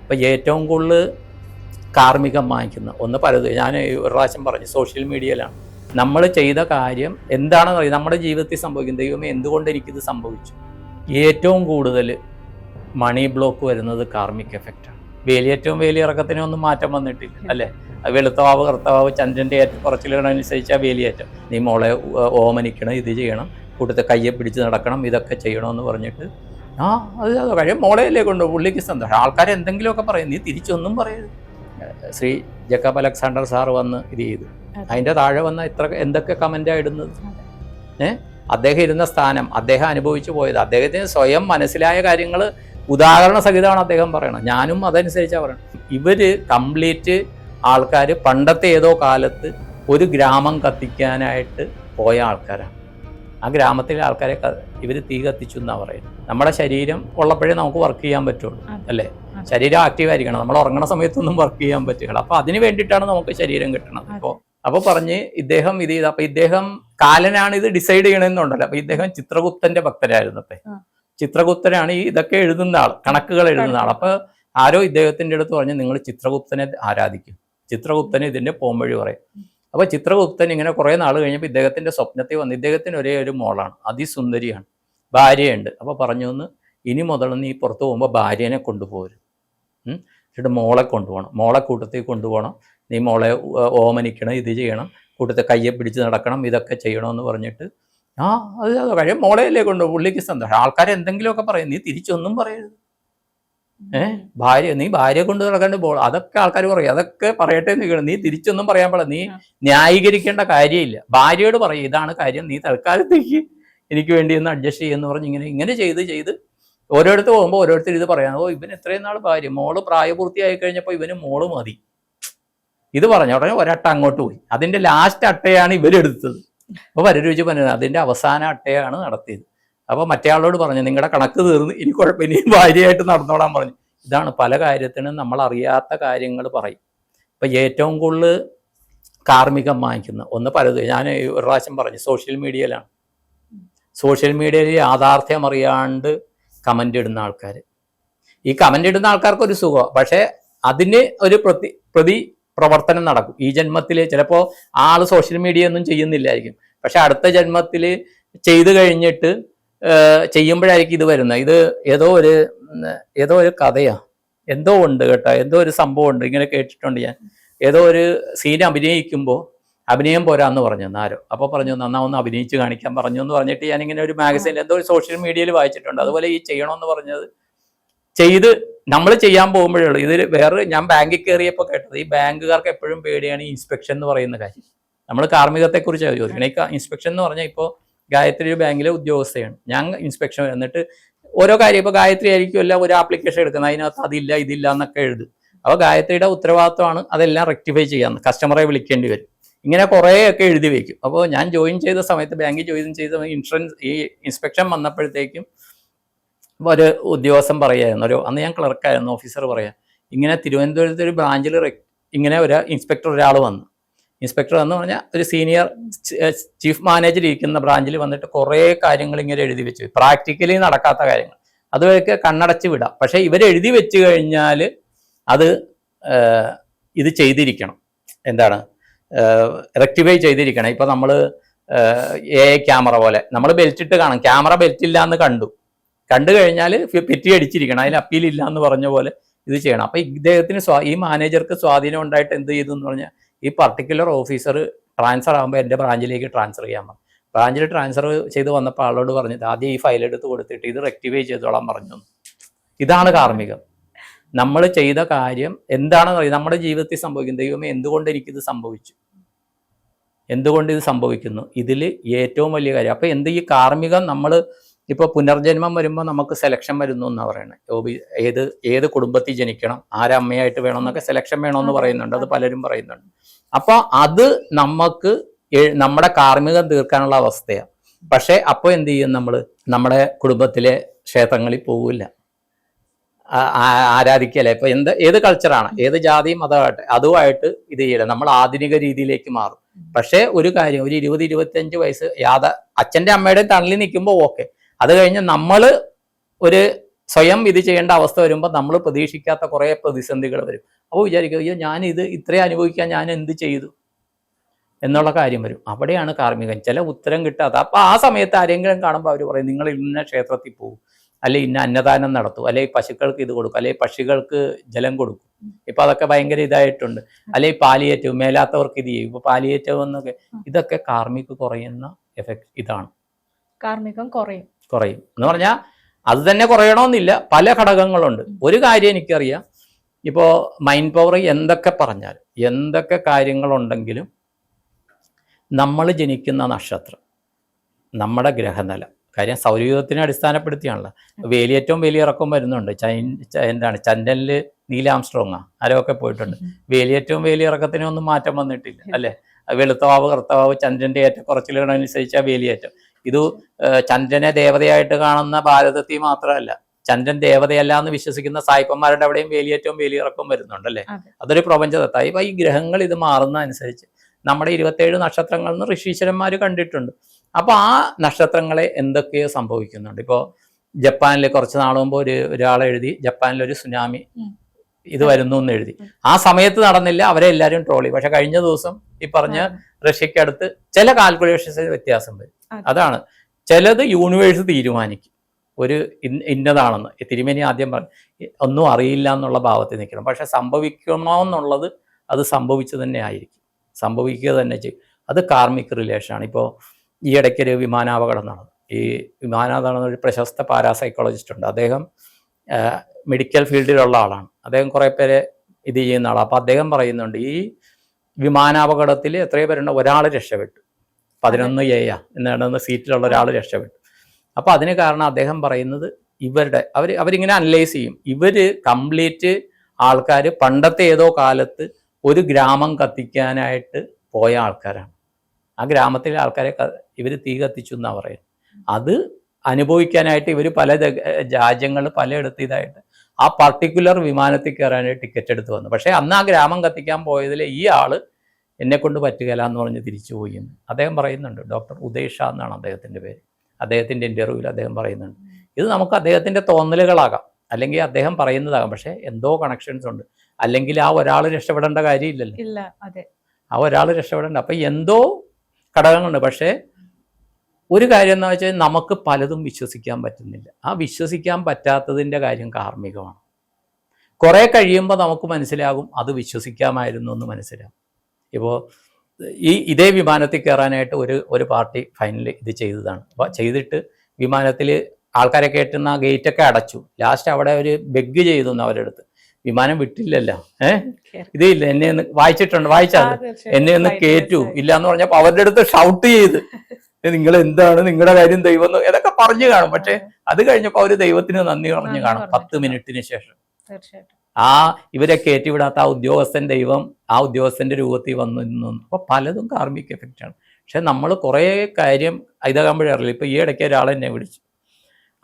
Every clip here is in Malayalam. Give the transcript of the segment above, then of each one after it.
അപ്പോൾ ഏറ്റവും കൂടുതൽ കാർമ്മികം വാങ്ങിക്കുന്ന ഒന്ന് പലത് ഞാൻ ഒരു പ്രാവശ്യം പറഞ്ഞു സോഷ്യൽ മീഡിയയിലാണ് നമ്മൾ ചെയ്ത കാര്യം എന്താണെന്ന് അറിയാം. നമ്മുടെ ജീവിതത്തിൽ സംഭവിക്കും. ദൈവമേ എന്തുകൊണ്ട് എനിക്കിത് സംഭവിച്ചു? ഏറ്റവും കൂടുതൽ മണി ബ്ലോക്ക് വരുന്നത് കാർമിക് എഫക്റ്റാണ് വേലിയേറ്റവും വേലിയിറക്കത്തിനും ഒന്നും മാറ്റം വന്നിട്ടില്ല അല്ലേ? വെളുത്തവാവ് കറുത്തവാവ് ചന്ദ്രന്റെ കുറച്ചിലുകളനുസരിച്ച് ആ വേലിയേറ്റം. നീ മോളെ ഓമനിക്കണം ഇത് ചെയ്യണം കൂട്ടത്തെ കയ്യെ പിടിച്ച് നടക്കണം ഇതൊക്കെ ചെയ്യണമെന്ന് പറഞ്ഞിട്ട് ആ അത് അത് കഴിയും മോളെയല്ലേ കൊണ്ട് പുള്ളിക്ക് സന്തോഷം. ആൾക്കാർ എന്തെങ്കിലുമൊക്കെ പറയും. നീ തിരിച്ചൊന്നും പറയരുത്. ശ്രീ ജക്കബ് അലക്സാണ്ടർ സാർ വന്ന് ഇത് ചെയ്തു. അതിന്റെ താഴെ വന്ന ഇത്ര എന്തൊക്കെ കമന്റാണ് ഇടുന്നത്? ഏ? അദ്ദേഹം ഇരുന്ന സ്ഥാനം അദ്ദേഹം അനുഭവിച്ചു പോയത് അദ്ദേഹത്തിന് സ്വയം മനസ്സിലായ കാര്യങ്ങൾ ഉദാഹരണ സഹിതമാണ് അദ്ദേഹം പറയണത്. ഞാനും അതനുസരിച്ചാണ് പറയണം ഇവർ കംപ്ലീറ്റ് ആൾക്കാർ പണ്ടത്തെ ഏതോ കാലത്ത് ഒരു ഗ്രാമം കത്തിക്കാനായിട്ട് പോയ ആൾക്കാരാണ്. ആ ഗ്രാമത്തിലെ ആൾക്കാരെ ഇവർ തീ കത്തിച്ചു എന്നാണ് പറയുന്നത്. നമ്മുടെ ശരീരം ഉള്ളപ്പോഴേ നമുക്ക് വർക്ക് ചെയ്യാൻ പറ്റുള്ളൂ അല്ലേ? ശരീരം ആക്റ്റീവ് ആയിരിക്കണം. നമ്മൾ ഉറങ്ങണ സമയത്തൊന്നും വർക്ക് ചെയ്യാൻ പറ്റുകയില്ല അപ്പൊ അതിന് വേണ്ടിയിട്ടാണ് നമുക്ക് ശരീരം കിട്ടണത്. അപ്പോൾ അപ്പൊ പറഞ്ഞ് ഇദ്ദേഹം ഇത് ചെയ്ത് അപ്പൊ ഇദ്ദേഹം കാലനാണ് ഇത് ഡിസൈഡ് ചെയ്യണമെന്നുണ്ടല്ലോ. അപ്പൊ ഇദ്ദേഹം ചിത്രഗുപ്തന്റെ ഭക്തരായിരുന്നു അപ്പൊ. ചിത്രഗുപ്തനാണ് ഈ ഇതൊക്കെ എഴുതുന്ന ആൾ കണക്കുകൾ എഴുതുന്ന ആൾ അപ്പൊ ആരോ ഇദ്ദേഹത്തിന്റെ അടുത്ത് പറഞ്ഞ് നിങ്ങൾ ചിത്രഗുപ്തനെ ആരാധിക്കും. ചിത്രഗുപ്തന് ഇതിന്റെ പോംവഴി പറയും. അപ്പൊ ചിത്രഗുപ്തൻ ഇങ്ങനെ കുറെ നാൾ കഴിഞ്ഞപ്പോൾ ഇദ്ദേഹത്തിന്റെ സ്വപ്നത്തിൽ വന്ന് ഇദ്ദേഹത്തിന് ഒരേ ഒരു മോളാണ് അതിസുന്ദരിയാണ്. ഭാര്യയുണ്ട്. അപ്പോൾ പറഞ്ഞു എന്ന് ഇനി മുതൽ നീ പുറത്ത് പോകുമ്പോൾ ഭാര്യനെ കൊണ്ടുപോകരുത്. എന്നിട്ട് മോളെ കൊണ്ടുപോകണം മോളെ കൂട്ടത്തിൽ കൊണ്ടുപോകണം നീ മോളെ ഓമനിക്കണം ഇത് ചെയ്യണം. കൂട്ടത്തെ കയ്യെ പിടിച്ച് നടക്കണം ഇതൊക്കെ ചെയ്യണമെന്ന് പറഞ്ഞിട്ട് ആ അത് കഴിയും മോളെയല്ലേ കൊണ്ട് പുള്ളിക്ക് സന്തോഷം. ആൾക്കാർ എന്തെങ്കിലുമൊക്കെ പറയും. നീ തിരിച്ചൊന്നും പറയരുത്. ഏ? ഭാര്യ നീ ഭാര്യ കൊണ്ട് നടക്കാണ്ട് പോ അതൊക്കെ ആൾക്കാർ പറയും. അതൊക്കെ പറയട്ടെ നിൽക്കണം നീ തിരിച്ചൊന്നും പറയാൻ പാടില്ല. നീ. ന്യായീകരിക്കേണ്ട കാര്യമില്ല. ഭാര്യയോട് പറയും ഇതാണ് കാര്യം. നീ തൽക്കാലത്തേക്ക് എനിക്ക് വേണ്ടി ഒന്ന് അഡ്ജസ്റ്റ് ചെയ്യുമെന്ന് പറഞ്ഞ് ഇങ്ങനെ ഇങ്ങനെ ചെയ്ത് ചെയ്ത് ഓരോരുത്തർ പോകുമ്പോൾ ഓരോരുത്തർ ഇത് പറയാം. ഓ ഇവന് ഇത്രയും നാൾ ഭാര്യ. മോൾ പ്രായപൂർത്തിയായി കഴിഞ്ഞപ്പോൾ ഇവന് മോൾ മതി. ഇത് പറഞ്ഞ ഉടനെ ഒരട്ട അങ്ങോട്ട് പോയി. അതിന്റെ ലാസ്റ്റ് അട്ടയാണ് ഇവരെടുത്തത് അപ്പോൾ വരരുചി പറഞ്ഞത് അതിന്റെ അവസാന അട്ടയാണ് നടത്തിയത്. അപ്പോൾ മറ്റേ ആളോട് പറഞ്ഞു നിങ്ങളുടെ കണക്ക് തീർന്ന് ഇനി കുഴപ്പം ഇനി ഭാര്യയായിട്ട് നടന്നോളാൻ പറഞ്ഞു. ഇതാണ് പല കാര്യത്തിനും നമ്മൾ അറിയാത്ത കാര്യങ്ങൾ പറയും. ഇപ്പൊ ഏറ്റവും കൂടുതൽ കാർമ്മികം വാങ്ങിക്കുന്ന ഒന്ന് പലത്. ഞാൻ ഒരു പ്രാവശ്യം പറഞ്ഞു സോഷ്യൽ മീഡിയയിലാണ്. സോഷ്യൽ മീഡിയയിൽ യാഥാർത്ഥ്യം അറിയാണ്ട് കമന്റ് ഇടുന്ന ആൾക്കാർ ഈ കമന്റ് ഇടുന്ന ആൾക്കാർക്ക് ഒരു സുഖം പക്ഷേ അതിന് ഒരു പ്രതി പ്രതി പ്രവർത്തനം നടക്കും. ഈ ജന്മത്തിൽ ചിലപ്പോൾ ആൾ സോഷ്യൽ മീഡിയ ഒന്നും ചെയ്യുന്നില്ലായിരിക്കും. പക്ഷെ അടുത്ത ജന്മത്തിൽ ചെയ്തു കഴിഞ്ഞിട്ട് ചെയ്യുമ്പോഴായിരിക്കും ഇത് വരുന്നത്. ഇത് ഏതോ ഒരു ഏതോ ഒരു കഥയാ. എന്തോ ഉണ്ട് കേട്ടോ. എന്തോ ഒരു സംഭവം ഉണ്ട് ഇങ്ങനെ കേട്ടിട്ടുണ്ട് ഞാൻ. ഏതോ ഒരു സീൻ അഭിനയിക്കുമ്പോൾ അഭിനയം പോരാ എന്ന് പറഞ്ഞു ആരോ അപ്പോൾ പറഞ്ഞു നന്നാ ഒന്ന് അഭിനയിച്ച് കാണിക്കാൻ പറഞ്ഞു എന്ന് പറഞ്ഞിട്ട് ഞാൻ ഇങ്ങനെ ഒരു മാഗസീനിൽ എന്തോ ഒരു സോഷ്യൽ മീഡിയയിൽ വായിച്ചിട്ടുണ്ട്. അതുപോലെ ഈ ചെയ്യണമെന്ന് പറഞ്ഞത് ചെയ്ത് നമ്മൾ ചെയ്യാൻ പോകുമ്പോഴുള്ളൂ ഇതിൽ വേറെ ഞാൻ ബാങ്കിൽ കയറിയപ്പോൾ കേട്ടത് ഈ ബാങ്കുകാർക്ക് എപ്പോഴും പേടിയാണ് ഇൻസ്പെക്ഷൻ എന്ന് പറയുന്ന കാര്യം. നമ്മൾ കാർമ്മികത്തെക്കുറിച്ച് ചോദിക്കണം ഈ ഇൻസ്പെക്ഷൻ എന്ന് പറഞ്ഞാൽ ഇപ്പോൾ ഗായത്രി ഒരു ബാങ്കിലെ ഉദ്യോഗസ്ഥയാണ്. ഞാൻ ഇൻസ്പെക്ഷൻ എന്നിട്ട് ഓരോ കാര്യം ഇപ്പോൾ ഗായത്രി ആയിരിക്കുമല്ല ഒരു ആപ്ലിക്കേഷൻ എടുക്കുന്നത്. അതിനകത്ത് അതില്ല ഇതില്ല എന്നൊക്കെ എഴുതും. അപ്പോൾ ഗായത്രിയുടെ ഉത്തരവാദിത്തമാണ് അതെല്ലാം റെക്ടിഫൈ ചെയ്യാൻ കസ്റ്റമറെ വിളിക്കേണ്ടി വരും. ഇങ്ങനെ കുറേയൊക്കെ എഴുതി വെക്കും. അപ്പോൾ ഞാൻ ജോയിൻ ചെയ്ത സമയത്ത് ബാങ്കിൽ ജോയിൻ ചെയ്ത ഇൻഷുറൻസ് ഈ ഇൻസ്പെക്ഷൻ വന്നപ്പോഴത്തേക്കും ഒരു ഉദ്യോഗസ്ഥൻ പറയായിരുന്നു ഒരു അന്ന് ഞാൻ ക്ലർക്കായിരുന്നു ഓഫീസർ പറയാം ഇങ്ങനെ തിരുവനന്തപുരത്ത് ഒരു ബ്രാഞ്ചിൽ ഇങ്ങനെ ഒരു ഇൻസ്പെക്ടർ ഒരാൾ വന്നു. ഇൻസ്പെക്ടർ എന്ന് പറഞ്ഞാൽ ഒരു സീനിയർ ചീഫ് മാനേജർ ഇരിക്കുന്ന ബ്രാഞ്ചിൽ വന്നിട്ട് കുറേ കാര്യങ്ങൾ ഇങ്ങനെ എഴുതി വെച്ചു. പ്രാക്ടിക്കലി നടക്കാത്ത കാര്യങ്ങൾ. അതുവരെയൊക്കെ കണ്ണടച്ച് വിടാം. പക്ഷേ ഇവർ എഴുതി വെച്ച് കഴിഞ്ഞാൽ അത് ഇത് ചെയ്തിരിക്കണം. എന്താണ്? റെക്ടിഫൈ ചെയ്തിരിക്കണം. ഇപ്പൊ നമ്മൾ എ ക്യാമറ പോലെ. നമ്മൾ ബെൽറ്റ് ഇട്ട് കാണും. ക്യാമറ ബെൽറ്റ് ഇല്ല എന്ന് കണ്ടു കണ്ടു കഴിഞ്ഞാൽ പെറ്റി അടിച്ചിരിക്കണം. അതിൽ അപ്പീൽ ഇല്ല എന്ന് പറഞ്ഞ പോലെ ഇത് ചെയ്യണം. അപ്പൊ ഇദ്ദേഹത്തിന് ഈ മാനേജർക്ക് സ്വാധീനം ഉണ്ടായിട്ട് എന്ത് ചെയ്തു എന്ന് പറഞ്ഞാൽ ഈ പർട്ടിക്കുലർ ഓഫീസർ ട്രാൻസ്ഫർ ആകുമ്പോൾ എന്റെ ബ്രാഞ്ചിലേക്ക് ട്രാൻസ്ഫർ ചെയ്യാൻ പറഞ്ഞു. ബ്രാഞ്ചിൽ ട്രാൻസ്ഫർ ചെയ്ത് വന്നപ്പോൾ ആളോട് പറഞ്ഞത് ആദ്യം ഈ ഫയൽ എടുത്ത് കൊടുത്തിട്ട് ഇത് റെക്ടിഫൈ ചെയ്തോളാൻ പറഞ്ഞു. ഇതാണ് കാർമ്മികം. നമ്മൾ ചെയ്ത കാര്യം എന്താണെന്ന് അറിയാം. നമ്മുടെ ജീവിതത്തിൽ സംഭവിക്കുന്നത് ദൈവമേ എന്തുകൊണ്ട് എനിക്കിത് സംഭവിച്ചു? എന്തുകൊണ്ട് ഇത് സംഭവിക്കുന്നു? ഇതിൽ ഏറ്റവും വലിയ കാര്യം. അപ്പോൾ എന്ത് ഈ കാർമ്മികം നമ്മൾ ഇപ്പോൾ പുനർജന്മം വരുമ്പോൾ നമുക്ക് സെലക്ഷൻ വരുന്നു എന്നാണ് പറയുന്നത് ഏത് ഏത് കുടുംബത്തിൽ ജനിക്കണം ആരമ്മയായിട്ട് വേണം എന്നൊക്കെ സെലക്ഷൻ വേണമെന്ന് പറയുന്നുണ്ട്. അത് പലരും പറയുന്നുണ്ട്. അപ്പോൾ അത് നമുക്ക് നമ്മുടെ കാർമ്മികം തീർക്കാനുള്ള അവസ്ഥയാണ് പക്ഷേ അപ്പോൾ എന്ത് ചെയ്യും നമ്മൾ നമ്മുടെ കുടുംബത്തിലെ ക്ഷേത്രങ്ങളിൽ പോകില്ല ആരാധിക്കല ഇപ്പൊ എന്ത് ഏത് കൾച്ചറാണ് ഏത് ജാതിയും മതമായിട്ട് അതുമായിട്ട് ഇത് ചെയ്യണം. നമ്മൾ ആധുനിക രീതിയിലേക്ക് മാറും. പക്ഷേ ഒരു കാര്യം ഒരു ഇരുപത് ഇരുപത്തിയഞ്ച് വയസ്സ് യാത അച്ഛന്റെ അമ്മയുടെ തണലിൽ നിൽക്കുമ്പോൾ ഓക്കെ. അത് കഴിഞ്ഞ് നമ്മൾ ഒരു സ്വയം ഇത് ചെയ്യേണ്ട അവസ്ഥ വരുമ്പോൾ നമ്മൾ പ്രതീക്ഷിക്കാത്ത കുറേ പ്രതിസന്ധികൾ വരും. അപ്പോൾ വിചാരിക്കുക അയ്യോ ഞാൻ ഇത് ഇത്രയും അനുഭവിക്കാൻ ഞാൻ എന്ത് ചെയ്തു? എന്നുള്ള കാര്യം വരും. അവിടെയാണ് കാർമ്മികൻ. ചില ഉത്തരം കിട്ടാത്ത അപ്പോൾ ആ സമയത്ത് ആരെങ്കിലും കാണുമ്പോൾ അവർ പറയും നിങ്ങൾ ഇന്ന ക്ഷേത്രത്തിൽ പോകും അല്ലെ ഇന്ന അന്നദാനം നടത്തും അല്ലെ പശുക്കൾക്ക് ഇത് കൊടുക്കും അല്ലെ പക്ഷികൾക്ക് ജലം കൊടുക്കും. ഇപ്പൊ അതൊക്കെ ഭയങ്കര ഇതായിട്ടുണ്ട്. അല്ലെ പാലിയേറ്റവും മേലാത്തവർക്ക് ഇത് ചെയ്യും. ഇപ്പൊ പാലിയേറ്റവും എന്നൊക്കെ ഇതൊക്കെ കാർമ്മിക കുറയുന്ന എഫക്ട് ഇതാണ്. കാർമികം കുറയും. കുറയും. എന്ന് പറഞ്ഞാൽ അത് തന്നെ കുറയണമെന്നില്ല. പല ഘടകങ്ങളുണ്ട്. ഒരു കാര്യം എനിക്കറിയാം. ഇപ്പോൾ മൈൻഡ് പവർ എന്തൊക്കെ പറഞ്ഞാൽ എന്തൊക്കെ കാര്യങ്ങളുണ്ടെങ്കിലും നമ്മൾ ജനിക്കുന്ന നക്ഷത്രം നമ്മുടെ ഗ്രഹനില കാര്യം സൗരയൂഥത്തിനെ അടിസ്ഥാനപ്പെടുത്തിയാണല്ലോ. വേലിയേറ്റവും വേലിയിറക്കം വരുന്നുണ്ട്. ചൈൻ എന്താണ്? ചന്ദ്രനിൽ നീലാംസ്ട്രോങ്ങാ ആരൊക്കെ പോയിട്ടുണ്ട്? വേലിയേറ്റവും വേലിയിറക്കത്തിനും ഒന്നും മാറ്റം വന്നിട്ടില്ല അല്ലെ? വെളുത്തവാവ് കറുത്തവാവ് ചന്ദ്രന്റെ ഏറ്റക്കുറച്ചിലുകളനുസരിച്ച വേലിയേറ്റം. ഇത് ചന്ദ്രനെ ദേവതയായിട്ട് കാണുന്ന ഭാരതത്തിൽ മാത്രമല്ല ചന്ദ്രൻ ദേവതയല്ല എന്ന് വിശ്വസിക്കുന്ന സായിപ്പന്മാരുടെ അവിടെയും വേലിയേറ്റവും വേലിയിറക്കവും വരുന്നുണ്ടല്ലേ അല്ലെ? അതൊരു പ്രപഞ്ചതത്തായി ഇപ്പൊ ഈ ഗ്രഹങ്ങൾ ഇത് മാറുന്ന അനുസരിച്ച് നമ്മുടെ ഇരുപത്തേഴ് നക്ഷത്രങ്ങൾ എന്ന് ഋഷീശ്വരന്മാർ കണ്ടിട്ടുണ്ട്. അപ്പൊ ആ നക്ഷത്രങ്ങളെ എന്തൊക്കെയോ സംഭവിക്കുന്നുണ്ട്. ഇപ്പോൾ ജപ്പാനിൽ കുറച്ച് നാൾ മുമ്പ് ഒരു ഒരാളെ എഴുതി ജപ്പാനിൽ ഒരു സുനാമി ഇത് വരുന്നു എന്ന് എഴുതി. ആ സമയത്ത് നടന്നില്ല അവരെ എല്ലാവരും ട്രോളി. പക്ഷെ കഴിഞ്ഞ ദിവസം ഈ പറഞ്ഞ റഷ്യക്കടുത്ത് ചില കാൽക്കുലേഷൻസ് വ്യത്യാസം വരും അതാണ്. ചിലത് യൂണിവേഴ്സ് തീരുമാനിക്കും. ഒരു ഇന്നതാണെന്ന്. തിരുമേനി ആദ്യം പറഞ്ഞു ഒന്നും അറിയില്ല എന്നുള്ള ഭാവത്തിൽ നിൽക്കണം. പക്ഷെ സംഭവിക്കണമെന്നുള്ളത് അത് സംഭവിച്ചു തന്നെ ആയിരിക്കും. സംഭവിക്കുക തന്നെ ചെയ്യും. അത് കാർമിക് റിലേഷനാണ്. ഇപ്പോൾ ഈ ഇടയ്ക്കൊരു വിമാനാപകടം നടന്നു. ഈ വിമാനാപകടം ഒരു പ്രശസ്ത പാരാസൈക്കോളജിസ്റ്റ് ഉണ്ട്. അദ്ദേഹം മെഡിക്കൽ ഫീൽഡിലുള്ള ആളാണ്. അദ്ദേഹം കുറേ പേരെ ഇത് ചെയ്യുന്ന ആളാണ്. അപ്പോൾ അദ്ദേഹം പറയുന്നുണ്ട് ഈ വിമാനാപകടത്തിൽ എത്രയോ പേരുണ്ട് ഒരാൾ രക്ഷപ്പെട്ടു. പതിനൊന്ന് എ എന്നാണ് സീറ്റിലുള്ള ഒരാൾ രക്ഷപ്പെട്ടു. അപ്പോൾ അതിന് കാരണം അദ്ദേഹം പറയുന്നത് ഇവരുടെ അവർ അവരിങ്ങനെ അനലൈസ് ചെയ്യും. ഇവർ കംപ്ലീറ്റ് ആൾക്കാർ പണ്ടത്തെ ഏതോ കാലത്ത് ഒരു ഗ്രാമം കത്തിക്കാനായിട്ട് പോയ ആൾക്കാരാണ്. ആ ഗ്രാമത്തിലെ ആൾക്കാരെ ഇവർ തീ കത്തിച്ചു എന്നാണ് പറയുന്നത്. അത് അനുഭവിക്കാനായിട്ട് ഇവർ പല രാജ്യങ്ങൾ പലയിടത്ത് ഇതായിട്ട് ആ പർട്ടിക്കുലർ വിമാനത്തിൽ കയറാനായിട്ട് ടിക്കറ്റ് എടുത്ത് വന്നു. പക്ഷേ അന്ന് ആ ഗ്രാമം കത്തിക്കാൻ പോയതിൽ ഈ ആൾ എന്നെ കൊണ്ട് പറ്റുകയില്ല എന്ന് പറഞ്ഞ് തിരിച്ചു പോയി എന്ന് അദ്ദേഹം പറയുന്നുണ്ട്. ഡോക്ടർ ഉദേഷ എന്നാണ് അദ്ദേഹത്തിന്റെ പേര്. അദ്ദേഹത്തിന്റെ ഇന്റർവ്യൂവിൽ അദ്ദേഹം പറയുന്നുണ്ട്. ഇത് നമുക്ക് അദ്ദേഹത്തിന്റെ തോന്നലുകളാകാം. അല്ലെങ്കിൽ അദ്ദേഹം പറയുന്നതാകാം. പക്ഷേ എന്തോ കണക്ഷൻസ് ഉണ്ട്. അല്ലെങ്കിൽ ആ ഒരാൾ രക്ഷപ്പെടേണ്ട കാര്യമില്ലല്ലോ. ഇല്ല അതെ. ആ ഒരാൾ രക്ഷപ്പെടേണ്ട. അപ്പം എന്തോ ഘടകങ്ങളുണ്ട്. പക്ഷേ ഒരു കാര്യം എന്ന് വെച്ചാൽ നമുക്ക് പലതും വിശ്വസിക്കാൻ പറ്റുന്നില്ല. ആ വിശ്വസിക്കാൻ പറ്റാത്തതിന്റെ കാര്യം കാർമ്മികമാണ്. കുറേ കഴിയുമ്പോൾ നമുക്ക് മനസ്സിലാകും അത് വിശ്വസിക്കാമായിരുന്നു എന്ന് മനസ്സിലാകും. ഇപ്പോൾ ഈ ഇതേ വിമാനത്തിൽ കയറാനായിട്ട് ഒരു ഒരു പാർട്ടി ഫൈനൽ ഇത് ചെയ്തതാണ്. അപ്പോൾ ചെയ്തിട്ട് വിമാനത്തിൽ ആൾക്കാരെ കയറ്റുന്ന ആ ഗേറ്റൊക്കെ അടച്ചു. ലാസ്റ്റ് അവിടെ ഒരു ബെഗ് ചെയ്തു അവരുടെ അടുത്ത്. വിമാനം വിട്ടില്ലല്ലോ. ഏഹ് ഇതേ ഇല്ല എന്നെ ഒന്ന് വായിച്ചിട്ടുണ്ട് വായിച്ചാൽ എന്നെ ഒന്ന് miss ഇല്ല എന്ന് പറഞ്ഞപ്പോൾ അവരുടെ അടുത്ത് ഷൗട്ട് ചെയ്ത്. നിങ്ങൾ എന്താണ് നിങ്ങളുടെ കാര്യം ദൈവം ഇതൊക്കെ പറഞ്ഞു കാണും. പക്ഷെ അത് കഴിഞ്ഞപ്പോ അവർ ദൈവത്തിന് നന്ദി പറഞ്ഞു കാണും. പത്ത്. മിനിറ്റിന് ശേഷം. ആ ഇവരെ കയറ്റിവിടാത്ത ആ ഉദ്യോഗസ്ഥൻ ദൈവം ആ ഉദ്യോഗസ്ഥന്റെ രൂപത്തിൽ വന്നു നിന്നു. അപ്പൊ പലതും കാർമിക് എഫക്റ്റ് ആണ്. പക്ഷെ നമ്മൾ കുറേ കാര്യം ഇതാകുമ്പോഴേ അറിയില്ല ഇപ്പൊ ഈ ഇടയ്ക്ക് ഒരാൾ എന്നെ വിളിച്ചു.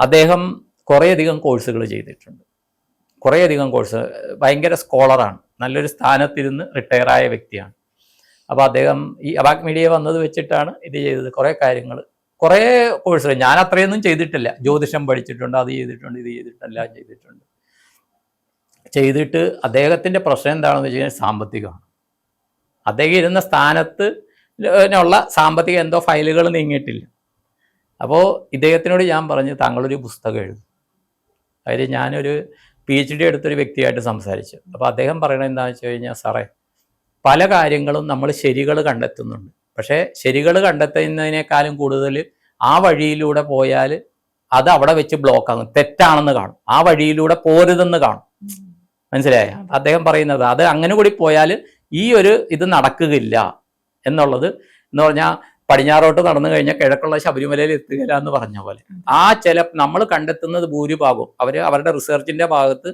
അദ്ദേഹം കുറേയധികം കോഴ്സുകൾ ചെയ്തിട്ടുണ്ട്. കുറേയധികം കോഴ്സ് ഭയങ്കര സ്കോളറാണ് നല്ലൊരു സ്ഥാനത്തിരുന്ന് റിട്ടയർ ആയ വ്യക്തിയാണ്. അപ്പോൾ അദ്ദേഹം ഈ അബാക് മീഡിയ വന്നത് വെച്ചിട്ടാണ് ഇത് ചെയ്തത്. കുറേ കാര്യങ്ങൾ കുറേ കോഴ്സുകൾ ഞാൻ അത്രയൊന്നും ചെയ്തിട്ടില്ല. ജ്യോതിഷം പഠിച്ചിട്ടുണ്ട് അത് ചെയ്തിട്ടുണ്ട് ഇത് ചെയ്തിട്ടുണ്ട് എല്ലാം ചെയ്തിട്ടുണ്ട്. ചെയ്തിട്ട് അദ്ദേഹത്തിന്റെ പ്രശ്നം എന്താണെന്ന് വെച്ച് കഴിഞ്ഞാൽ സാമ്പത്തികമാണ്. അദ്ദേഹം ഇരുന്ന സ്ഥാനത്ത് ഉള്ള സാമ്പത്തിക എന്തോ ഫയലുകൾ നീങ്ങിയിട്ടില്ല. അപ്പോൾ ഇദ്ദേഹത്തിനോട് ഞാൻ പറഞ്ഞു താങ്കളൊരു പുസ്തകം എഴുതും. അതിൽ ഞാനൊരു പി എച്ച് ഡി എടുത്തൊരു വ്യക്തിയായിട്ട് സംസാരിച്ചു. അപ്പോൾ അദ്ദേഹം പറയണത് എന്താണെന്ന് വെച്ച് കഴിഞ്ഞാൽ സാറേ പല കാര്യങ്ങളും നമ്മൾ ശരികൾ കണ്ടെത്തുന്നുണ്ട്. പക്ഷേ ശരികൾ കണ്ടെത്തുന്നതിനേക്കാളും കൂടുതൽ ആ വഴിയിലൂടെ പോയാൽ അത് അവിടെ വെച്ച് ബ്ലോക്ക് ആകും. തെറ്റാണെന്ന് കാണും. ആ വഴിയിലൂടെ പോരുതെന്ന് കാണും. മനസ്സിലായ? അദ്ദേഹം പറയുന്നത് അത് അങ്ങനെ കൂടി പോയാൽ ഈ ഒരു ഇത് നടക്കുകയില്ല എന്നുള്ളത് എന്ന് പറഞ്ഞാൽ പടിഞ്ഞാറോട്ട് നടന്നു കഴിഞ്ഞാൽ കിഴക്കുള്ള ശബരിമലയിൽ എത്തുകയില്ല എന്ന് പറഞ്ഞ പോലെ. ആ ചില നമ്മൾ കണ്ടെത്തുന്നത് ഭൂരിഭാഗവും അവർ അവരുടെ റിസർച്ചിന്റെ ഭാഗത്ത്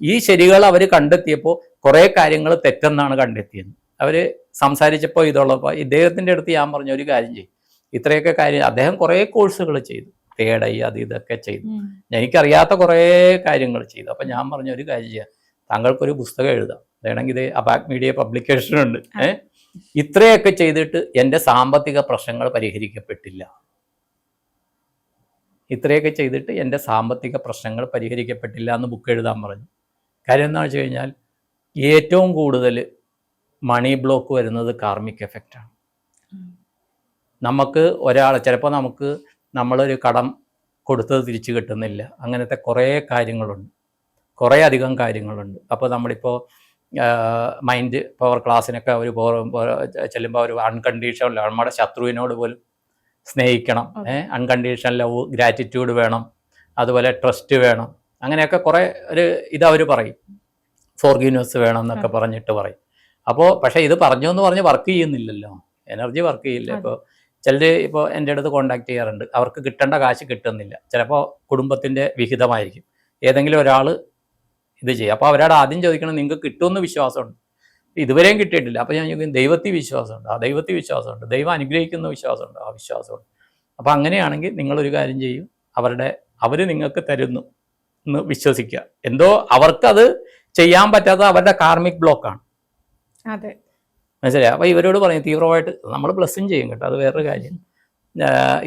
ഈ ശരികൾ അവർ കണ്ടെത്തിയപ്പോൾ കുറേ കാര്യങ്ങൾ തെറ്റെന്നാണ് കണ്ടെത്തിയത്. അവർ സംസാരിച്ചപ്പോൾ ഇതുള്ളപ്പോൾ ഇദ്ദേഹത്തിന്റെ അടുത്ത് ഞാൻ പറഞ്ഞ ഒരു കാര്യം ചെയ്യും. ഇത്രയൊക്കെ കാര്യം അദ്ദേഹം കുറേ കോഴ്സുകൾ ചെയ്തു. തേടൈ അത് ഇതൊക്കെ ചെയ്തു. എനിക്കറിയാത്ത കുറേ കാര്യങ്ങൾ ചെയ്തു. അപ്പം ഞാൻ പറഞ്ഞ ഒരു കാര്യം ചെയ്യാം. താങ്കൾക്കൊരു പുസ്തകം എഴുതാം. വേണമെങ്കിൽ ഇത് അബാക് മീഡിയ പബ്ലിക്കേഷൻ ഉണ്ട്. ഏഹ് ഇത്രയൊക്കെ ചെയ്തിട്ട് എന്റെ സാമ്പത്തിക പ്രശ്നങ്ങൾ പരിഹരിക്കപ്പെട്ടില്ല. ഇത്രയൊക്കെ ചെയ്തിട്ട് എന്റെ സാമ്പത്തിക പ്രശ്നങ്ങൾ പരിഹരിക്കപ്പെട്ടില്ല എന്ന് ബുക്ക് എഴുതാൻ പറഞ്ഞു. കാര്യം എന്താണെന്ന് വെച്ച് കഴിഞ്ഞാൽ ഏറ്റവും കൂടുതൽ മണി ബ്ലോക്ക് വരുന്നത് കാർമിക് എഫക്റ്റാണ്. നമുക്ക് ഒരാൾ ചിലപ്പോൾ നമുക്ക് നമ്മളൊരു കടം കൊടുത്തത് തിരിച്ചു കിട്ടുന്നില്ല. അങ്ങനത്തെ കുറേ കാര്യങ്ങളുണ്ട്. കുറേ അധികം കാര്യങ്ങളുണ്ട്. അപ്പോൾ നമ്മളിപ്പോൾ മൈൻഡ് പവർ ക്ലാസ്സിനൊക്കെ ഒരു ചെല്ലുമ്പോൾ ഒരു അൺകണ്ടീഷണൽ നമ്മുടെ ശത്രുവിനോട് പോലും സ്നേഹിക്കണം. ഏഹ് അൺകണ്ടീഷണൽ ലവ് ഗ്രാറ്റിറ്റ്യൂഡ് വേണം. അതുപോലെ ട്രസ്റ്റ് വേണം. അങ്ങനെയൊക്കെ കുറേ ഒരു ഇത് അവർ പറയും. ഫോർഗീനസ് വേണം എന്നൊക്കെ. പറഞ്ഞിട്ട് പറയും. അപ്പോൾ പക്ഷേ ഇത് പറഞ്ഞു എന്ന് പറഞ്ഞ് വർക്ക് ചെയ്യുന്നില്ലല്ലോ. എനർജി വർക്ക് ചെയ്യില്ല. ഇപ്പോൾ ചിലർ ഇപ്പോൾ എന്റെ അടുത്ത് കോണ്ടാക്ട് ചെയ്യാറുണ്ട്. അവർക്ക് കിട്ടേണ്ട കാശ് കിട്ടുന്നില്ല. ചിലപ്പോൾ കുടുംബത്തിന്റെ വിഹിതമായിരിക്കും. ഏതെങ്കിലും ഒരാൾ ഇത് ചെയ്യും. അപ്പോൾ അവരോട് ആദ്യം ചോദിക്കണം നിങ്ങൾക്ക് കിട്ടുമെന്ന് വിശ്വാസമുണ്ട്? ഇതുവരെയും കിട്ടിയിട്ടില്ല. അപ്പോൾ ഞാൻ ചോദിക്കും ദൈവത്തിൽ വിശ്വാസമുണ്ട്? ആ ദൈവത്തിൽ വിശ്വാസമുണ്ട്. ദൈവം അനുഗ്രഹിക്കുന്ന വിശ്വാസമുണ്ട്. ആ വിശ്വാസമുണ്ട്. അപ്പോൾ അങ്ങനെയാണെങ്കിൽ നിങ്ങളൊരു കാര്യം ചെയ്യും. അവരുടെ അവർ നിങ്ങൾക്ക് തരുന്നു. എന്ന് വിശ്വസിക്കുക. എന്തോ അവർക്കത് ചെയ്യാൻ പറ്റാത്ത അവരുടെ കാർമിക് ബ്ലോക്കാണ്. അതെ. മനസ്സിലായി? അപ്പോൾ ഇവരോട് പറയും തീവ്രമായിട്ട് നമ്മൾ ബ്ലസ്സിങ് ചെയ്യും കേട്ടോ അത് വേറൊരു കാര്യം.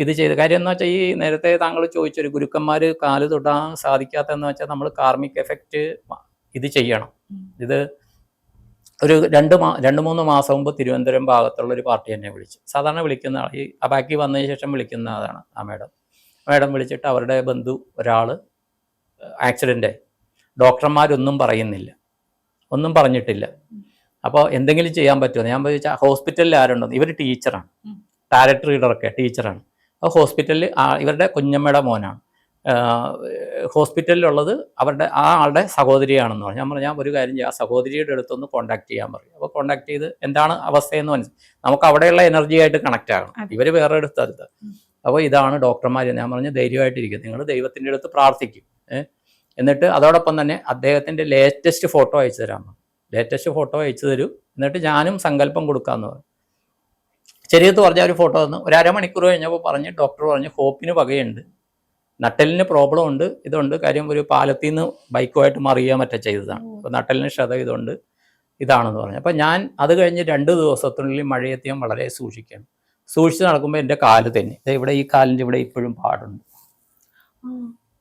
ഇത് ചെയ്ത് കാര്യം എന്ന് വെച്ചാൽ ഈ നേരത്തെ താങ്കൾ ചോദിച്ചൊരു ഗുരുക്കന്മാർ കാൽ തൊടാൻ സാധിക്കാത്തതെന്ന് വെച്ചാൽ നമ്മൾ കാർമിക് എഫക്റ്റ് ഇത് ചെയ്യണം. ഇത് ഒരു രണ്ട് മാ രണ്ട് മൂന്ന് മാസം മുമ്പ് തിരുവനന്തപുരം ഭാഗത്തുള്ള ഒരു പാർട്ടി എന്നെ വിളിച്ചു. സാധാരണ വിളിക്കുന്ന ആൾ ഈ ബാക്കി വന്നതിന് ശേഷം വിളിക്കുന്ന ആളാണ് ആ മേഡം. മേഡം വിളിച്ചിട്ട് അവരുടെ ബന്ധു ഒരാൾ ആക്സിഡന്റ് ഡോക്ടർമാരൊന്നും പറയുന്നില്ല. ഒന്നും പറഞ്ഞിട്ടില്ല. അപ്പോൾ എന്തെങ്കിലും ചെയ്യാൻ പറ്റുമോ? ഞാൻ ചോദിച്ചാൽ ഹോസ്പിറ്റലിൽ ആരുണ്ടോ? ഇവർ ടീച്ചറാണ് ഡയറക്ടർ ടാരറ്റ് റീഡറൊക്കെ ടീച്ചറാണ് അപ്പോൾ ഹോസ്പിറ്റലിൽ ഇവരുടെ കുഞ്ഞമ്മയുടെ മോനാണ്. ഹോസ്പിറ്റലിലുള്ളത് അവരുടെ ആ ആളുടെ സഹോദരിയാണെന്ന് പറഞ്ഞു. ഞാൻ പറഞ്ഞാൽ ഒരു കാര്യം ചെയ്യാം. ആ സഹോദരിയുടെ അടുത്തൊന്ന് കോൺടാക്ട് ചെയ്യാൻ പറയും. അപ്പോൾ കോൺടാക്ട് ചെയ്ത് എന്താണ് അവസ്ഥയെന്ന് മനസ്സിലായി നമുക്ക് അവിടെയുള്ള എനർജി ആയിട്ട് കണക്ട് ആകണം. ഇവർ വേറെ അടുത്തടുത്ത്. അപ്പോൾ ഇതാണ് ഡോക്ടർമാർ ഞാൻ പറഞ്ഞു ധൈര്യമായിട്ടിരിക്കും. നിങ്ങൾ ദൈവത്തിന്റെ അടുത്ത് പ്രാർത്ഥിക്കും? എന്നിട്ട് അതോടൊപ്പം തന്നെ അദ്ദേഹത്തിന്റെ ലേറ്റസ്റ്റ് ഫോട്ടോ അയച്ചു തരാമെന്ന് ലേറ്റസ്റ്റ് ഫോട്ടോ അയച്ചു തരൂ. എന്നിട്ട് ഞാനും സങ്കല്പം കൊടുക്കാമെന്ന് പറഞ്ഞു ശരീരത്ത് പറഞ്ഞ ഒരു ഫോട്ടോ തന്നു. ഒരു അരമണിക്കൂർ കഴിഞ്ഞപ്പോൾ പറഞ്ഞ് ഡോക്ടർ പറഞ്ഞ് ഹോപ്പിന് വകയുണ്ട് നട്ടലിന് പ്രോബ്ലം ഉണ്ട് ഇതുണ്ട്. കാര്യം ഒരു പാലത്തിൽ നിന്ന് ബൈക്കുമായിട്ട് മറിയാൻ മറ്റേ ചെയ്തതാണ്. അപ്പോൾ നട്ടലിന് ക്ഷത ഇതുണ്ട് ഇതാണെന്ന് പറഞ്ഞു. അപ്പോൾ ഞാൻ അത് കഴിഞ്ഞ് രണ്ട് ദിവസത്തിനുള്ളിൽ മഴയെത്തിയാൽ വളരെ സൂക്ഷിക്കണം. സൂക്ഷിച്ച് നടക്കുമ്പോൾ എന്റെ കാൽ തന്നെ. ഇവിടെ ഈ കാലിന്റെ ഇവിടെ ഇപ്പോഴും പാടുണ്ട്.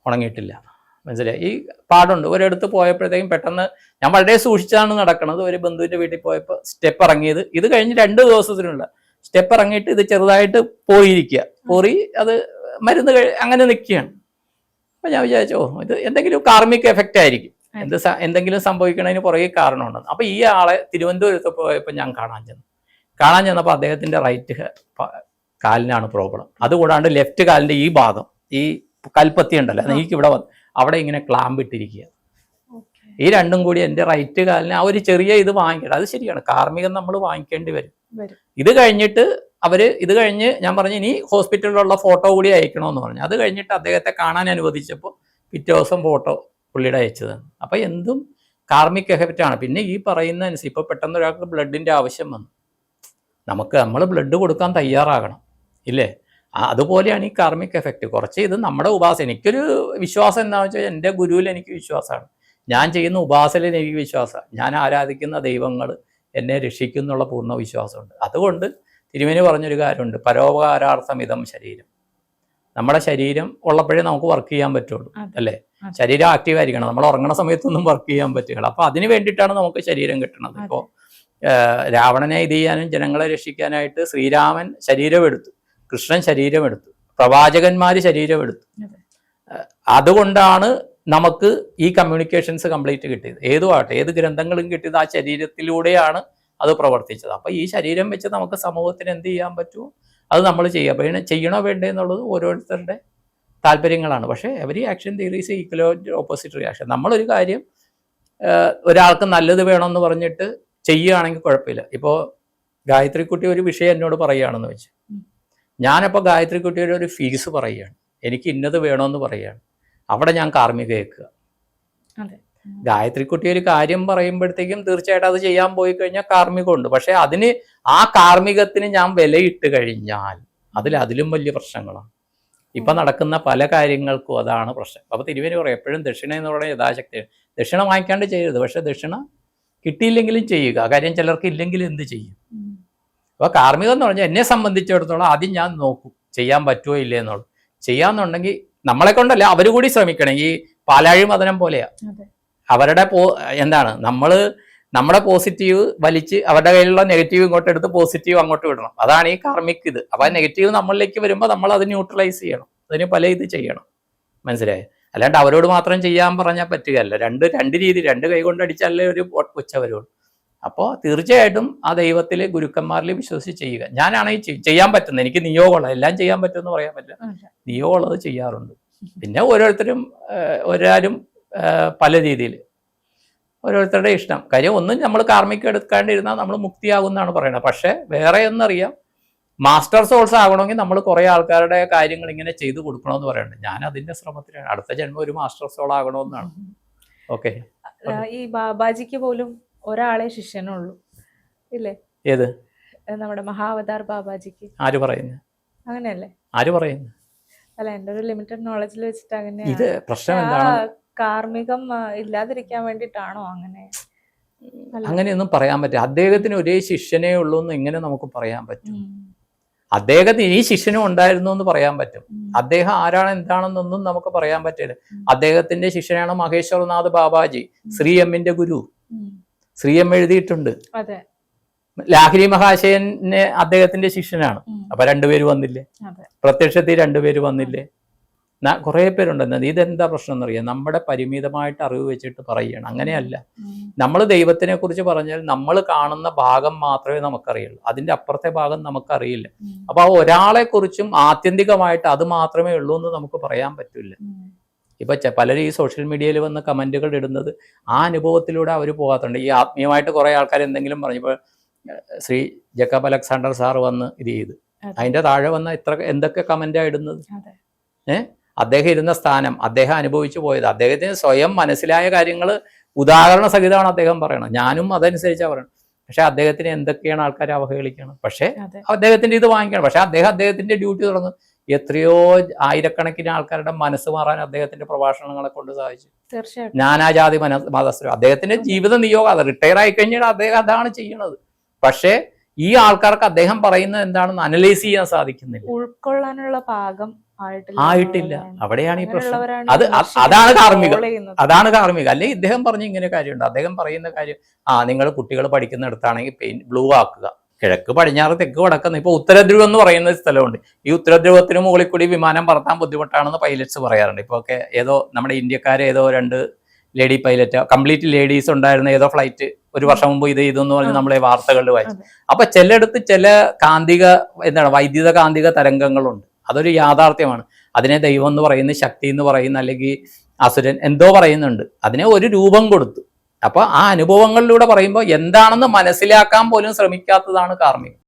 ഉണങ്ങിയിട്ടില്ല. മനസ്സിലായി? ഈ പാടുണ്ട്. ഒരിടത്ത് പോയപ്പോഴത്തേക്കും പെട്ടെന്ന് ഞാൻ വളരെ സൂക്ഷിച്ചാണ് നടക്കുന്നത് ഒരു ബന്ധുവിന്റെ വീട്ടിൽ പോയപ്പോൾ സ്റ്റെപ്പ് ഇറങ്ങിയത്. ഇത് കഴിഞ്ഞ് രണ്ട് ദിവസത്തിനുള്ള സ്റ്റെപ്പ് ഇറങ്ങിയിട്ട് ഇത് ചെറുതായിട്ട് പോയിരിക്കുക. പോറി അത് മരുന്ന് അങ്ങനെ നിൽക്കുകയാണ്. അപ്പം ഞാൻ വിചാരിച്ചു ഓ ഇത് എന്തെങ്കിലും കാർമിക് എഫക്റ്റ് ആയിരിക്കും. എന്ത് എന്തെങ്കിലും സംഭവിക്കണതിന് പുറകെ കാരണമുണ്ട് അപ്പം ഈ ആളെ തിരുവനന്തപുരത്ത് പോയപ്പോൾ ഞാൻ കാണാൻ ചെന്നു. കാണാൻ ചെന്നപ്പോൾ അദ്ദേഹത്തിന്റെ റൈറ്റ് കാലിനാണ് പ്രോബ്ലം അതുകൂടാണ്ട് ലെഫ്റ്റ് കാലിന്റെ ഈ ഭാഗം ഈ കൽപ്പത്തി ഉണ്ടല്ലോ. എനിക്ക് ഇവിടെ വന്ന് അവിടെ ഇങ്ങനെ ക്ലാമ്പ് ഇട്ടിരിക്കുക. ഈ രണ്ടും കൂടി എന്റെ റൈറ്റ് കാലിന് ആ ഒരു ചെറിയ ഇത് വാങ്ങിക്കണം അത് ശരിയാണ്. കാർമികം നമ്മൾ വാങ്ങിക്കേണ്ടി വരും. ഇത് കഴിഞ്ഞിട്ട് അവർ ഇത് കഴിഞ്ഞ് ഞാൻ പറഞ്ഞു ഇനി ഹോസ്പിറ്റലിലുള്ള ഫോട്ടോ കൂടി അയക്കണമെന്ന് പറഞ്ഞു. അത് കഴിഞ്ഞിട്ട് അദ്ദേഹത്തെ കാണാൻ അനുവദിച്ചപ്പോൾ പിറ്റേ ദിവസം ഫോട്ടോ പുള്ളിയുടെ അയച്ചു തന്നു അപ്പൊ എന്തും കാർമിക് എഫക്റ്റ് ആണ്. പിന്നെ ഈ പറയുന്ന അനുസരിച്ച് ഇപ്പൊ പെട്ടെന്ന് ഒരാൾക്ക് ബ്ലഡിന്റെ ആവശ്യം വന്നു. നമുക്ക് നമ്മൾ ബ്ലഡ് കൊടുക്കാൻ തയ്യാറാകണം. ഇല്ലേ? അതുപോലെയാണ് ഈ കാർമിക് എഫക്റ്റ് കുറച്ച് ഇത് നമ്മുടെ ഉപാസന എനിക്കൊരു വിശ്വാസം എന്താണെന്ന് വെച്ചാൽ എന്റെ ഗുരുവിൽ എനിക്ക് വിശ്വാസമാണ്. ഞാൻ ചെയ്യുന്ന ഉപാസനയിൽ എനിക്ക് വിശ്വാസമാണ്. ഞാൻ ആരാധിക്കുന്ന ദൈവങ്ങൾ എന്നെ രക്ഷിക്കുന്നുള്ള പൂർണ വിശ്വാസമുണ്ട്. അതുകൊണ്ട് തിരുമേനി പറഞ്ഞൊരു കാര്യമുണ്ട്. പരോപകാരാർത്ഥം ഇതം ശരീരം. നമ്മുടെ ശരീരം ഉള്ളപ്പോഴേ നമുക്ക് വർക്ക് ചെയ്യാൻ പറ്റുള്ളൂ അല്ലേ? ശരീരം ആക്റ്റീവ് ആയിരിക്കണം. നമ്മൾ ഉറങ്ങണ സമയത്തൊന്നും വർക്ക് ചെയ്യാൻ പറ്റുകയില്ല അപ്പോൾ അതിന് വേണ്ടിയിട്ടാണ് നമുക്ക് ശരീരം കിട്ടുന്നത്. ഇപ്പോൾ രാവണനെ ഇത് ചെയ്യാനും ജനങ്ങളെ രക്ഷിക്കാനായിട്ട് ശ്രീരാമൻ ശരീരമെടുത്തു കൃഷ്ണൻ ശരീരമെടുത്തു. പ്രവാചകന്മാർ ശരീരമെടുത്തു. അതുകൊണ്ടാണ് നമുക്ക് ഈ കമ്മ്യൂണിക്കേഷൻസ് കംപ്ലീറ്റ് കിട്ടിയത്. ഏതുമാകട്ടെ ഏത് ഗ്രന്ഥങ്ങളും കിട്ടിയത് ആ ശരീരത്തിലൂടെയാണ് അത് പ്രവർത്തിച്ചത്. അപ്പോൾ ഈ ശരീരം വെച്ച് നമുക്ക് സമൂഹത്തിന് എന്ത് ചെയ്യാൻ പറ്റുമോ അത് നമ്മൾ ചെയ്യുക. അപ്പോൾ ഇതിനെ ചെയ്യണോ വേണ്ടേ എന്നുള്ളത് ഓരോരുത്തരുടെ താല്പര്യങ്ങളാണ്. പക്ഷേ every action there is equal opposite reaction നമ്മളൊരു കാര്യം ഒരാൾക്ക് നല്ലത് വേണമെന്ന് പറഞ്ഞിട്ട് ചെയ്യുകയാണെങ്കിൽ കുഴപ്പമില്ല. ഇപ്പോൾ ഗായത്രിക്കുട്ടി ഒരു വിഷയം എന്നോട് പറയുകയാണെന്ന് വെച്ച്. ഉം. ഗായത്രി കുട്ടിയുടെ ഒരു ഫീസ് പറയുകയാണ്. എനിക്ക് ഇന്നത് വേണമെന്ന് പറയുകയാണ്. അവിടെ ഞാൻ കാർമ്മിക കേൾക്കുക. ഗായത്രി കുട്ടി ഒരു കാര്യം പറയുമ്പോഴത്തേക്കും തീർച്ചയായിട്ടും അത് ചെയ്യാൻ പോയി കഴിഞ്ഞാൽ കാർമ്മികമുണ്ട്. പക്ഷെ അതിന് ആ കാർമ്മികത്തിന് ഞാൻ വിലയിട്ട് കഴിഞ്ഞാൽ അതിൽ അതിലും വലിയ പ്രശ്നങ്ങളാണ്. ഇപ്പൊ നടക്കുന്ന പല കാര്യങ്ങൾക്കും അതാണ് പ്രശ്നം. അപ്പോൾ തിരുവനന്തപുരം പറയും എപ്പോഴും ദക്ഷിണ എന്ന് പറയുന്നത് യഥാശക്തി. ദക്ഷിണ വാങ്ങിക്കാണ്ട് ചെയ്യരുത്. പക്ഷെ ദക്ഷിണ കിട്ടിയില്ലെങ്കിലും ചെയ്യുക. കാര്യം ചിലർക്ക് ഇല്ലെങ്കിൽ എന്ത് ചെയ്യും? ഉം. അപ്പൊ കാർമ്മികം എന്ന് പറഞ്ഞാൽ എന്നെ സംബന്ധിച്ചിടത്തോളം ആദ്യം ഞാൻ നോക്കും ചെയ്യാൻ പറ്റുമോ ഇല്ലേ എന്നുള്ളൂ ചെയ്യാന്നുണ്ടെങ്കിൽ നമ്മളെ കൊണ്ടല്ല അവർ കൂടി ശ്രമിക്കണം. ഈ പാലാഴി മതനം പോലെയാ. അവരുടെ പോ എന്താണ് നമ്മൾ നമ്മുടെ പോസിറ്റീവ് വലിച്ച് അവരുടെ കയ്യിലുള്ള നെഗറ്റീവ് ഇങ്ങോട്ട് എടുത്ത് പോസിറ്റീവ് അങ്ങോട്ട് വിടണം. അതാണ് ഈ കാർമിക് ഇത്. അപ്പൊ ആ നെഗറ്റീവ് നമ്മളിലേക്ക് വരുമ്പോൾ നമ്മൾ അത് ന്യൂട്രലൈസ് ചെയ്യണം. അതിന് പല ഇത് ചെയ്യണം. മനസ്സിലായോ? അല്ലാണ്ട് അവരോട് മാത്രം ചെയ്യാൻ പറഞ്ഞാൽ പറ്റുകയല്ല. രണ്ട് രണ്ട് രീതി രണ്ട് കൈ കൊണ്ട് അടിച്ചാലേ ഒരു ഉച്ച വരുള്ളൂ അപ്പോൾ തീർച്ചയായിട്ടും ആ ദൈവത്തിൽ ഗുരുക്കന്മാരിൽ വിശ്വസിച്ച് ചെയ്യുക ഞാനാണെങ്കിൽ ചെയ്- ചെയ്യാൻ പറ്റുന്നത്. എനിക്ക് നിയോഗമുള്ള എല്ലാം ചെയ്യാൻ പറ്റുമെന്ന് പറയാൻ പറ്റില്ല. നിയോഗമുള്ളത് ചെയ്യാറുണ്ട്. പിന്നെ ഓരോരുത്തരും ഒരാരും പല രീതിയിൽ. ഓരോരുത്തരുടെ ഇഷ്ടം. കാര്യം ഒന്നും നമ്മൾ കാർമ്മിക്ക് എടുക്കാണ്ടിരുന്നാൽ നമ്മൾ മുക്തിയാകുമെന്നാണ് പറയുന്നത്. പക്ഷേ വേറെ ഒന്നറിയാം. മാസ്റ്റർ സോൾസ് ആകണമെങ്കിൽ നമ്മൾ കുറേ ആൾക്കാരുടെ കാര്യങ്ങൾ ഇങ്ങനെ ചെയ്തു കൊടുക്കണമെന്ന് പറയുന്നുണ്ട്. ഞാൻ അതിന്റെ ശ്രമത്തിലാണ്. അടുത്ത ജന്മം ഒരു മാസ്റ്റർ സോൾ ആകണമെന്നാണ്. ഓക്കെ. ഈ ബാബാജിക്ക് പോലും ഒരാളെ ശിഷ്യനുള്ളൂ. ഇല്ലേ? ഏത്? നമ്മുടെ മഹാവതാർ ബാബാജിക്ക്. ആര് പറയുന്നു? അങ്ങനെയല്ലേ? ആര് പറയുന്നു? അല്ല എന്റെ ഒരു ലിമിറ്റഡ് നോളജിൽ വെച്ചിട്ട് അങ്ങനെ ഇത് പ്രശ്നം എന്താണ്? കാർമികം ഇല്ലാതിരിക്കാൻ വേണ്ടിട്ടാണോ അങ്ങനെ. അങ്ങനെയൊന്നും പറയാൻ പറ്റില്ല. അദ്ദേഹത്തിന് ഒരേ ശിഷ്യനേ ഉള്ളൂ എന്ന് എങ്ങനെ നമുക്ക് പറയാൻ പറ്റും. അദ്ദേഹത്തിന് ഈ ശിഷ്യനും ഉണ്ടായിരുന്നു എന്ന് പറയാൻ പറ്റും. അദ്ദേഹം ആരാണ് എന്താണെന്നൊന്നും നമുക്ക് പറയാൻ പറ്റില്ല. അദ്ദേഹത്തിന്റെ ശിഷ്യനാണ് മഹേശ്വർനാഥ് ബാബാജി ശ്രീ എമ്മിന്റെ ഗുരു. ശ്രീ എം എഴുതിയിട്ടുണ്ട് ലാഹിരി മഹാശയന് അദ്ദേഹത്തിന്റെ ശിഷ്യനാണ്. അപ്പൊ രണ്ടുപേര് വന്നില്ലേ? പ്രത്യക്ഷത്തിൽ രണ്ടുപേര് വന്നില്ലേ? കുറെ പേരുണ്ടെന്നത് ഇതെന്താ പ്രശ്നം എന്നറിയാം? നമ്മുടെ പരിമിതമായിട്ട് അറിവ് വെച്ചിട്ട് പറയുകയാണ്. അങ്ങനെയല്ല. നമ്മൾ ദൈവത്തിനെ കുറിച്ച് പറഞ്ഞാൽ നമ്മൾ കാണുന്ന ഭാഗം മാത്രമേ നമുക്കറിയുള്ളൂ. അതിന്റെ അപ്പുറത്തെ ഭാഗം നമുക്കറിയില്ല. അപ്പൊ ആ ഒരാളെ കുറിച്ചും ആത്യന്തികമായിട്ട് അത് മാത്രമേ ഉള്ളൂ എന്ന് നമുക്ക് പറയാൻ പറ്റില്ല. ഉം. ഇപ്പൊ ചെ- പലരും ഈ സോഷ്യൽ മീഡിയയിൽ വന്ന് കമന്റുകൾ ഇടുന്നത് ആ അനുഭവത്തിലൂടെ അവർ പോകാത്തുണ്ട്. ഈ ആത്മീയമായിട്ട് കുറേ ആൾക്കാർ എന്തെങ്കിലും പറഞ്ഞപ്പോൾ ശ്രീ ജക്കബ് അലക്സാണ്ടർ സാർ വന്ന് ഇത് ചെയ്ത്. അതെ. അതിന്റെ താഴെ വന്ന ഇത്ര എന്തൊക്കെ കമന്റാ ഇടുന്നത്? ഏഹ് അദ്ദേഹം ഇരുന്ന സ്ഥാനം അദ്ദേഹം അനുഭവിച്ചു പോയത് അദ്ദേഹത്തിന് സ്വയം മനസ്സിലായ കാര്യങ്ങൾ ഉദാഹരണ സഹിതമാണ് അദ്ദേഹം പറയണത്. ഞാനും അതനുസരിച്ചാണ് പറയണം പക്ഷെ അദ്ദേഹത്തിന് എന്തൊക്കെയാണ് ആൾക്കാർ അവഹേളിക്കണം പക്ഷേ അദ്ദേഹത്തിന്റെ ഇത് വാങ്ങിക്കണം. പക്ഷെ അദ്ദേഹം അദ്ദേഹത്തിന്റെ ഡ്യൂട്ടി തുറന്ന് എത്രയോ ആയിരക്കണക്കിന് ആൾക്കാരുടെ മനസ്സ് മാറാൻ അദ്ദേഹത്തിന്റെ പ്രഭാഷണങ്ങളെ കൊണ്ട് സാധിച്ചു. തീർച്ചയായിട്ടും. നാനാജാതി മന മതസ്ഥരും. അദ്ദേഹത്തിന്റെ ജീവിത നിയോഗം അത് റിട്ടയർ ആയി കഴിഞ്ഞാൽ അദ്ദേഹം അതാണ് ചെയ്യുന്നത്. പക്ഷേ ഈ ആൾക്കാർക്ക് അദ്ദേഹം പറയുന്നത് എന്താണെന്ന് അനലൈസ് ചെയ്യാൻ സാധിക്കുന്നില്ല. ഉൾക്കൊള്ളാനുള്ള ഭാഗം ആയിട്ടില്ല. അവിടെയാണ് ഈ പ്രശ്നം. അത് അതാണ് കാർമ്മികം. അതാണ് കാർമ്മിക അല്ലെ ഇദ്ദേഹം പറഞ്ഞ ഇങ്ങനെ കാര്യമുണ്ട്. അദ്ദേഹം പറയുന്ന കാര്യം ആ നിങ്ങൾ കുട്ടികൾ പഠിക്കുന്നിടത്താണെങ്കിൽ പെയിന്റ് ബ്ലൂ ആക്കുക. കിഴക്ക് പടിഞ്ഞാറ് തെക്ക് വടക്കുന്ന. ഇപ്പൊ ഉത്തരധ്രുവം എന്ന് പറയുന്ന സ്ഥലമുണ്ട്. ഈ ഉത്തരധ്രുവത്തിന് മുകളിൽ കൂടി വിമാനം പറത്താൻ ബുദ്ധിമുട്ടാണെന്ന് പൈലറ്റ്സ് പറയാറുണ്ട്. ഇപ്പൊ ഒക്കെ ഏതോ നമ്മുടെ ഇന്ത്യക്കാരെ ഏതോ രണ്ട് ലേഡി പൈലറ്റ് കംപ്ലീറ്റ് ലേഡീസ് ഉണ്ടായിരുന്ന ഏതോ ഫ്ലൈറ്റ് ഒരു വർഷം മുമ്പ് ഇത് ഇതെന്ന് പറഞ്ഞ്. നമ്മളെ വാർത്തകളിൽ വായിച്ചു. അപ്പൊ ചിലയിടത്ത് ചില കാന്തിക എന്താണ് വൈദ്യുത കാന്തിക തരംഗങ്ങളുണ്ട്. അതൊരു യാഥാർത്ഥ്യമാണ്. അതിനെ ദൈവം എന്ന് പറയുന്ന ശക്തി എന്ന് പറയുന്ന അല്ലെങ്കിൽ അസുരൻ എന്തോ പറയുന്നുണ്ട്. അതിനെ ഒരു രൂപം കൊടുത്തു. അപ്പൊ ആ അനുഭവങ്ങളിലൂടെ പറയുമ്പോൾ എന്താണെന്ന് മനസ്സിലാക്കാൻ പോലും ശ്രമിക്കാത്തതാണ് കാർമ്മികം.